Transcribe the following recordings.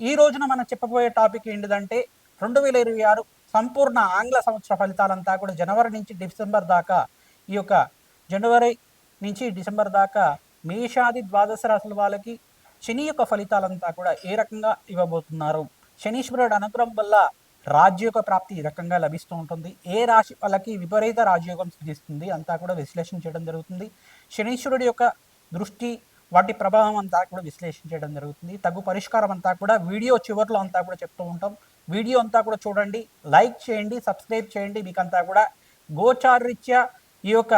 ఈ రోజున మనం చెప్పబోయే టాపిక్ ఏంటిదంటే రెండు వేల ఇరవై ఆరు సంపూర్ణ ఆంగ్ల సంవత్సర ఫలితాలంతా కూడా జనవరి నుంచి డిసెంబర్ దాకా ఈ యొక్క జనవరి నుంచి డిసెంబర్ దాకా మేషాది ద్వాదశ రాశుల వాళ్ళకి శని యొక్క ఫలితాలంతా కూడా ఏ రకంగా ఇవ్వబోతున్నారు? శనీశ్వరుడు అనుగ్రహం వల్ల రాజ్యోగ ప్రాప్తి ఈ రకంగా లభిస్తూ ఉంటుంది. ఏ రాశి వాళ్ళకి విపరీత రాజయోగం సిద్ధిస్తుంది అంతా కూడా విశ్లేషణ చేయడం జరుగుతుంది. శనీశ్వరుడి యొక్క దృష్టి వాటి ప్రభావం అంతా కూడా విశ్లేషణ చేయడం జరుగుతుంది. తగు పరిష్కారం అంతా కూడా వీడియో చివరిలో అంతా కూడా చెప్తూ ఉంటాం. వీడియో అంతా కూడా చూడండి లైక్ చేయండి సబ్స్క్రైబ్ చేయండి. మీకు అంతా కూడా గోచారరీత్యా ఈ యొక్క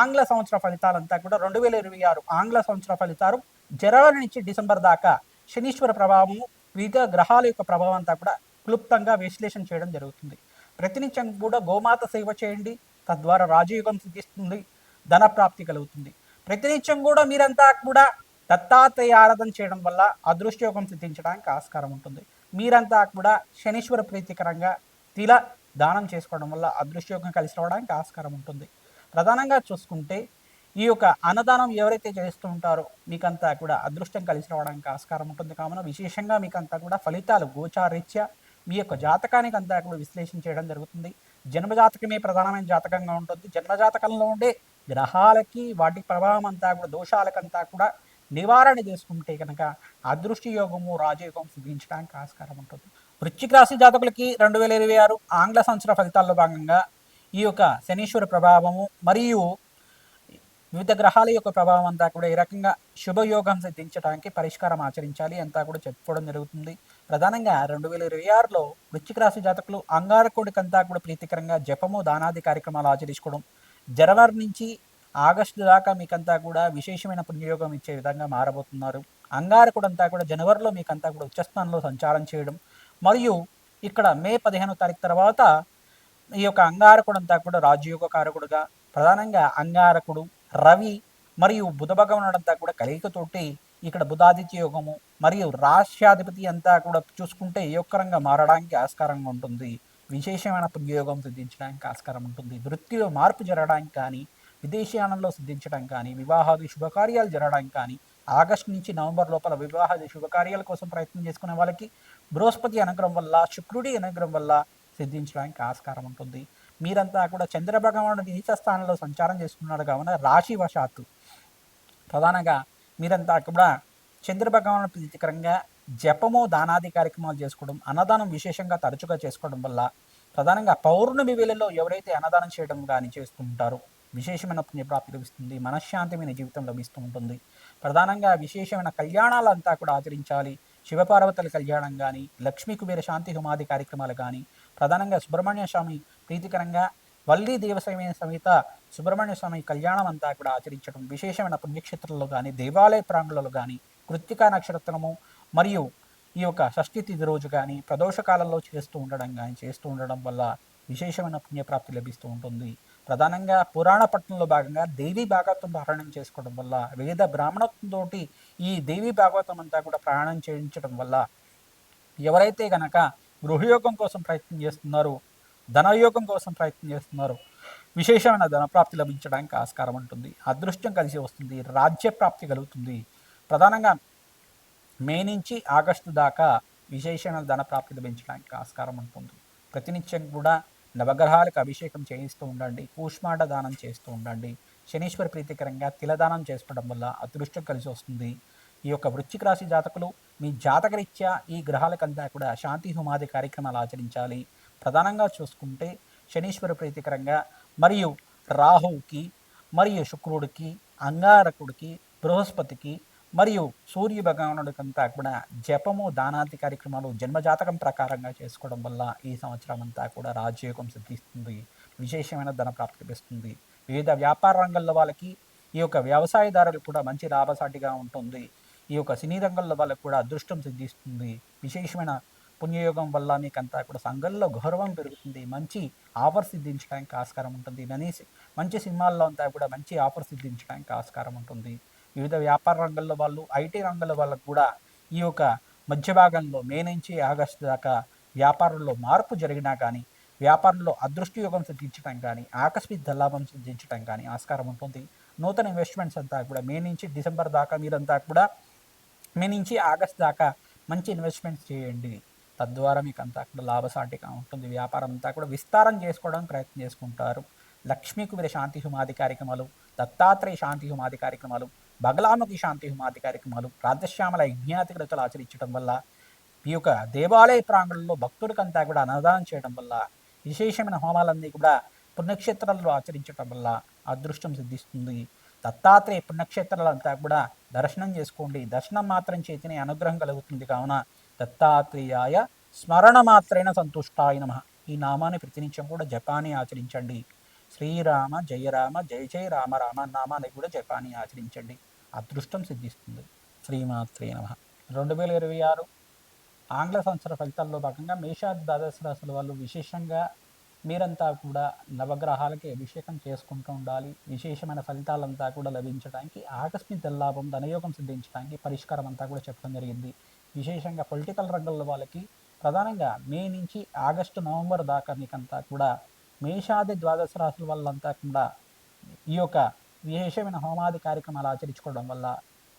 ఆంగ్ల సంవత్సర ఫలితాలంతా కూడా రెండు వేల ఇరవై ఆరు ఆంగ్ల సంవత్సర ఫలితాలు జనవరి నుంచి డిసెంబర్ దాకా శనీశ్వర ప్రభావము వివిధ గ్రహాల యొక్క ప్రభావం అంతా కూడా క్లుప్తంగా విశ్లేషణ చేయడం జరుగుతుంది. ప్రతినిత్యం కూడా గోమాత సేవ చేయండి. తద్వారా రాజయోగం సిద్ధిస్తుంది ధన ప్రాప్తి కలుగుతుంది. ప్రతినిత్యం కూడా మీరంతా కూడా దత్తాత్రేయ ఆరాధన చేయడం వల్ల అదృష్టయోగం సిద్ధించడానికి ఆస్కారం ఉంటుంది. మీరంతా కూడా శనీశ్వర ప్రీతికరంగా తిల దానం చేసుకోవడం వల్ల అదృష్టయోగం కలిసి రావడానికి ఆస్కారం ఉంటుంది. ప్రధానంగా చూసుకుంటే ఈ యొక్క అన్నదానం ఎవరైతే చేస్తూ ఉంటారో మీకంతా కూడా అదృష్టం కలిసి రావడానికి ఆస్కారం ఉంటుంది. కావున విశేషంగా మీకంతా కూడా ఫలితాలు గోచారీత్యా మీ యొక్క జాతకానికి అంతా కూడా విశ్లేషణ చేయడం జరుగుతుంది. జన్మజాతకమే ప్రధానమైన జాతకంగా ఉంటుంది. జన్మజాతకంలో ఉండే గ్రహాలకి వాటి ప్రభావం అంతా కూడా దోషాలకంతా కూడా నివారణ చేసుకుంటే కనుక అదృష్టి యోగము రాజయోగం సిద్ధించడానికి ఆస్కారం ఉంటుంది. వృశ్చిక రాశి జాతకులకి రెండు వేల ఇరవై ఆరు ఆంగ్ల సంవత్సర ఫలితాల్లో భాగంగా ఈ యొక్క శనీశ్వర ప్రభావము మరియు వివిధ గ్రహాల యొక్క ప్రభావం అంతా కూడా ఈ రకంగా శుభయోగం సిద్ధించడానికి పరిష్కారం ఆచరించాలి అంతా కూడా చెప్పుకోవడం జరుగుతుంది. ప్రధానంగా రెండు వేల ఇరవై ఆరులో వృశ్చిక రాశి జాతకులు అంగారకుడికంతా కూడా ప్రీతికరంగా జపము దానాది కార్యక్రమాలు ఆచరించుకోవడం జనవరి నుంచి ఆగస్టు దాకా మీకంతా కూడా విశేషమైన పుణ్యయోగం ఇచ్చే విధంగా మారబోతున్నారు. అంగారకుడంతా కూడా జనవరిలో మీకంతా కూడా ఉచ్చస్థానంలో సంచారం చేయడం. మరియు ఇక్కడ మే పదిహేనో తారీఖు తర్వాత ఈ యొక్క అంగారకుడంతా కూడా రాజయోగ కారకుడుగా ప్రధానంగా అంగారకుడు రవి మరియు బుధభగవనుడంతా కూడా కలికతోటి ఇక్కడ బుధాదిత్య యోగము మరియు రాష్ట్రాధిపతి అంతా కూడా చూసుకుంటే యోగకరంగా మారడానికి ఆస్కారంగా ఉంటుంది. విశేషమైన పుణ్యయోగం సిద్ధించడానికి ఆస్కారం ఉంటుంది. వృత్తిలో మార్పు జరగడానికి కానీ విదేశీయానంలో సిద్ధించడం కానీ వివాహాది శుభకార్యాలు జరగడానికి కానీ ఆగస్టు నుంచి నవంబర్ లోపల వివాహాది శుభకార్యాల కోసం ప్రయత్నం చేసుకునే వాళ్ళకి బృహస్పతి అనుగ్రహం వల్ల శుక్రుడి అనుగ్రహం వల్ల సిద్ధించడానికి ఆస్కారం ఉంటుంది. మీరంతా కూడా చంద్ర భగవానుడు నీచ స్థానంలో సంచారం చేసుకున్నాడు కావున రాశి వశాత్తు ప్రధానంగా మీరంతా కూడా చంద్ర ప్రీతికరంగా జపము దానాది కార్యక్రమాలు చేసుకోవడం అన్నదానం విశేషంగా తరచుగా చేసుకోవడం వల్ల ప్రధానంగా పౌర్ణమి వేళల్లో ఎవరైతే అన్నదానం చేయడం కానీ చేస్తూ ఉంటారో విశేషమైన పుణ్యప్రాప్తి లభిస్తుంది మనశ్శాంతిమైన జీవితం లభిస్తూ ఉంటుంది. ప్రధానంగా విశేషమైన కళ్యాణాలంతా కూడా ఆచరించాలి. శివపార్వతుల కళ్యాణం కానీ లక్ష్మీ కుబేర శాంతి హుమాది కార్యక్రమాలు కానీ ప్రధానంగా సుబ్రహ్మణ్య స్వామి ప్రీతికరంగా వల్లీ దేవసమైన సమేత సుబ్రహ్మణ్య స్వామి కళ్యాణం అంతా కూడా ఆచరించడం విశేషమైన పుణ్యక్షేత్రంలో కానీ దేవాలయ ప్రాంగణంలో కానీ కృత్తికా నక్షత్రము మరియు ఈ యొక్క షష్ఠి తిథి రోజు కానీ ప్రదోష కాలంలో చేస్తూ ఉండడం కానీ చేస్తూ ఉండడం వల్ల విశేషమైన పుణ్యప్రాప్తి లభిస్తూ ఉంటుంది. ప్రధానంగా పురాణ పట్టణంలో భాగంగా దేవి భాగవతం పారాయణం చేసుకోవడం వల్ల వేద బ్రాహ్మణత్వంతో ఈ దేవి భాగవతం అంతా కూడా ప్రయాణం చేయించడం వల్ల ఎవరైతే గనక గృహయోగం కోసం ప్రయత్నం చేస్తున్నారో ధనయోగం కోసం ప్రయత్నం చేస్తున్నారో విశేషమైన ధనప్రాప్తి లభించడానికి ఆస్కారం ఉంటుంది. అదృష్టం కలిసి వస్తుంది. రాజ్య ప్రాప్తి కలుగుతుంది. ప్రధానంగా మే నుంచి ఆగస్టు దాకా విశేషణ ధన ప్రాప్తి పెంచడానికి ఆస్కారం ఉంటుంది. ప్రతినిత్యం కూడా నవగ్రహాలకు అభిషేకం చేయిస్తూ ఉండండి కూష్మాండ దానం చేస్తూ ఉండండి. శనీశ్వర ప్రీతికరంగా తిలదానం చేసుకోవడం వల్ల అదృష్టం కలిసి వస్తుంది. ఈ యొక్క వృశ్చిక రాశి జాతకులు మీ జాతకరీత్యా ఈ గ్రహాలకంతా కూడా శాంతి హోమాది కార్యక్రమాలు ఆచరించాలి. ప్రధానంగా చూసుకుంటే శనీశ్వర ప్రీతికరంగా మరియు రాహువుకి మరియు శుక్రుడికి అంగారకుడికి బృహస్పతికి మరియు సూర్య భగవానుడికంతా కూడా జపము దానాది కార్యక్రమాలు జన్మజాతకం ప్రకారంగా చేసుకోవడం వల్ల ఈ సంవత్సరం అంతా కూడా రాజయోగం సిద్ధిస్తుంది. విశేషమైన ధన ప్రాప్తి లభిస్తుంది. వివిధ వ్యాపార రంగంలో వాళ్ళకి ఈ యొక్క వ్యవసాయదారులకు కూడా మంచి లాభసాటిగా ఉంటుంది. ఈ యొక్క సినీ రంగంలో వాళ్ళకు కూడా అదృష్టం సిద్ధిస్తుంది. విశేషమైన పుణ్యయోగం వల్ల మీకంతా కూడా సంఘంలో గౌరవం పెరుగుతుంది. మంచి ఆఫర్ సిద్ధించడానికి ఆస్కారం ఉంటుంది. మనీ- మంచి సినిమాల్లో అంతా కూడా మంచి ఆఫర్ సిద్ధించడానికి ఆస్కారం ఉంటుంది. వివిధ వ్యాపార రంగంలో వాళ్ళు ఐటీ రంగంలో వాళ్ళకు కూడా ఈ యొక్క మధ్య భాగంలో మే నుంచి ఆగస్టు దాకా వ్యాపారంలో మార్పు జరిగినా కానీ వ్యాపారంలో అదృష్ట యోగం సిద్ధించడం కానీ ఆకస్మిక లాభం సిద్ధించడం కానీ ఆస్కారం ఉంటుంది. నూతన ఇన్వెస్ట్మెంట్స్ అంతా కూడా మే నుంచి డిసెంబర్ దాకా మీరంతా కూడా మే నుంచి ఆగస్ట్ దాకా మంచి ఇన్వెస్ట్మెంట్స్ చేయండి. తద్వారా మీకు అంతా కూడా లాభసాటిగా ఉంటుంది. వ్యాపారం అంతా కూడా విస్తారం చేసుకోవడానికి ప్రయత్నం చేసుకుంటారు. లక్ష్మీ కుబేర శాంతి హుమాది కార్యక్రమాలు దత్తాత్రేయ శాంతి హుమాది కార్యక్రమాలు బగలాముఖి శాంతి హుమాది కార్యక్రమాలు రాధశ్యామల యజ్ఞాతికృతలు ఆచరించడం వల్ల ఈ యొక్క దేవాలయ ప్రాంగణంలో భక్తులకంతా కూడా అన్నదానం చేయడం వల్ల విశేషమైన హోమాలన్నీ కూడా పుణ్యక్షేత్రాల్లో ఆచరించడం వల్ల అదృష్టం సిద్ధిస్తుంది. దత్తాత్రేయ పుణ్యక్షేత్రాలంతా కూడా దర్శనం చేసుకోండి. దర్శనం మాత్రం చేతినే అనుగ్రహం కలుగుతుంది. కావున దత్తాత్రేయాయ స్మరణ మాత్రైన సంతుష్టాయ నమ. ఈ నామాన్ని ప్రతినిత్యం కూడా జపాన్ని ఆచరించండి. శ్రీరామ జయరామ జయ జయ రామ రామ నామాన్ని కూడా జపాన్ని ఆచరించండి. అదృష్టం సిద్ధిస్తుంది. శ్రీమాత్రే నమ. రెండు వేల ఇరవై ఆరు ఆంగ్ల సంవత్సర ఫలితాల్లో భాగంగా మేషాది ద్వాదశ రాశుల వాళ్ళు విశేషంగా మీరంతా కూడా నవగ్రహాలకి అభిషేకం చేసుకుంటూ ఉండాలి. విశేషమైన ఫలితాలంతా కూడా లభించడానికి ఆకస్మిక లాభం ధనయోగం సిద్ధించడానికి పరిష్కారం అంతా కూడా చెప్పడం జరిగింది. విశేషంగా పొలిటికల్ రంగంలో వాళ్ళకి ప్రధానంగా మే నుంచి ఆగస్టు నవంబర్ దాకా మీకంతా కూడా మేషాది ద్వాదశ రాశుల వాళ్ళంతా కూడా ఈ యొక్క విశేషమైన హోమాది కార్యక్రమాలు ఆచరించుకోవడం వల్ల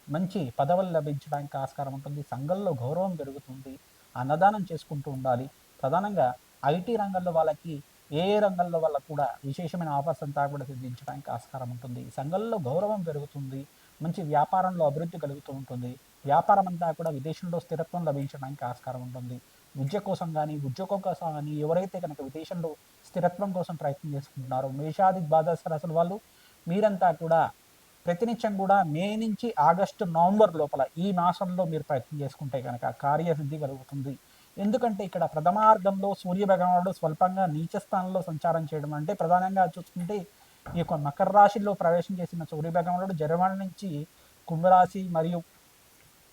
మంచి పదవులు లభించడానికి ఆస్కారం ఉంటుంది. సంఘంలో గౌరవం పెరుగుతుంది. అన్నదానం చేసుకుంటూ ఉండాలి. ప్రధానంగా ఐటీ రంగంలో వాళ్ళకి ఏ ఏ రంగంలో వాళ్ళకు కూడా విశేషమైన ఆఫర్స్ అంతా కూడా సిద్ధించడానికి ఆస్కారం ఉంటుంది. సంఘంలో గౌరవం పెరుగుతుంది. మంచి వ్యాపారంలో అభివృద్ధి కలుగుతూ ఉంటుంది. వ్యాపారం అంతా కూడా విదేశంలో స్థిరత్వం లభించడానికి ఆస్కారం ఉంటుంది. విద్య కోసం కానీ ఉద్యోగం కోసం కానీ ఎవరైతే కనుక విదేశంలో స్థిరత్వం కోసం ప్రయత్నం చేసుకుంటున్నారో మేషాది ద్వాదశ రాశుల వాళ్ళు మీరంతా కూడా ప్రతినిత్యం కూడా మే నుంచి ఆగస్టు నవంబర్ లోపల ఈ మాసంలో మీరు ప్రయత్నం చేసుకుంటే కనుక కార్యసిద్ధి కలుగుతుంది. ఎందుకంటే ఇక్కడ ప్రథమార్థంలో సూర్య భగవానుడు స్వల్పంగా నీచ స్థానంలో సంచారం చేయడం అంటే ప్రధానంగా చూసుకుంటే ఈ యొక్క మకర రాశిలో ప్రవేశం చేసిన సూర్య భగవానుడు జరవాణి నుంచి కుంభరాశి మరియు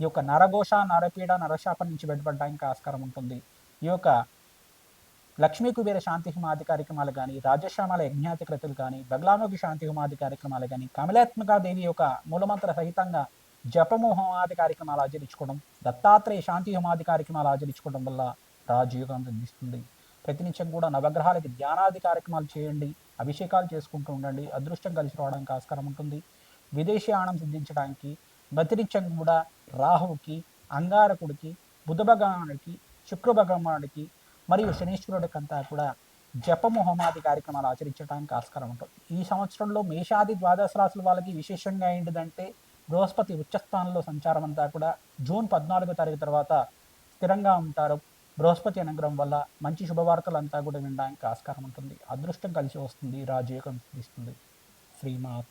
ఈ యొక్క నరఘోష నరపీడ నరశాపం నుంచి బయటపడడానికి ఆస్కారం ఉంటుంది. ఈ యొక్క లక్ష్మీ కుబేర శాంతి హిమాది కార్యక్రమాలు కానీ రాజశ్యామల యజ్ఞాతి కృతులు కానీ బగలాముఖి శాంతి హిమాది కార్యక్రమాలు కానీ కమలాత్మక దేవి యొక్క మూలమంత్ర సహితంగా జపము హోమాది కార్యక్రమాలు ఆచరించుకోవడం దత్తాత్రేయ శాంతి హోమాది కార్యక్రమాలు ఆచరించుకోవడం వల్ల రాజయోగం అందిస్తుంది. ప్రతినిత్యం కూడా నవగ్రహాలకి ధ్యానాది కార్యక్రమాలు చేయండి అభిషేకాలు చేసుకుంటూ ఉండండి అదృష్టం కలిసి రావడానికి ఆస్కారం ఉంటుంది. విదేశీ ఆనం సిద్ధించడానికి ప్రతినిత్యం కూడా రాహువుకి అంగారకుడికి బుధ భగవానుడికి శుక్ర భగవానుడికి మరియు శనీశ్వరుడికి అంతా కూడా జపము హోమాది కార్యక్రమాలు ఆచరించడానికి ఆస్కారం ఉంటుంది. ఈ సంవత్సరంలో మేషాది ద్వాదశ రాసుల వాళ్ళకి విశేషంగా ఏంటిదంటే బృహస్పతి ఉచ్చస్థానంలో సంచారం అంతా కూడా జూన్ పద్నాలుగో తారీఖు తర్వాత స్థిరంగా ఉంటారు. బృహస్పతి అనుగ్రహం వల్ల మంచి శుభవార్తలు అంతా కూడా వినడానికి ఆస్కారం ఉంటుంది. అదృష్టం కలిసి వస్తుంది రాజయోగం ఇస్తుంది శ్రీమాత్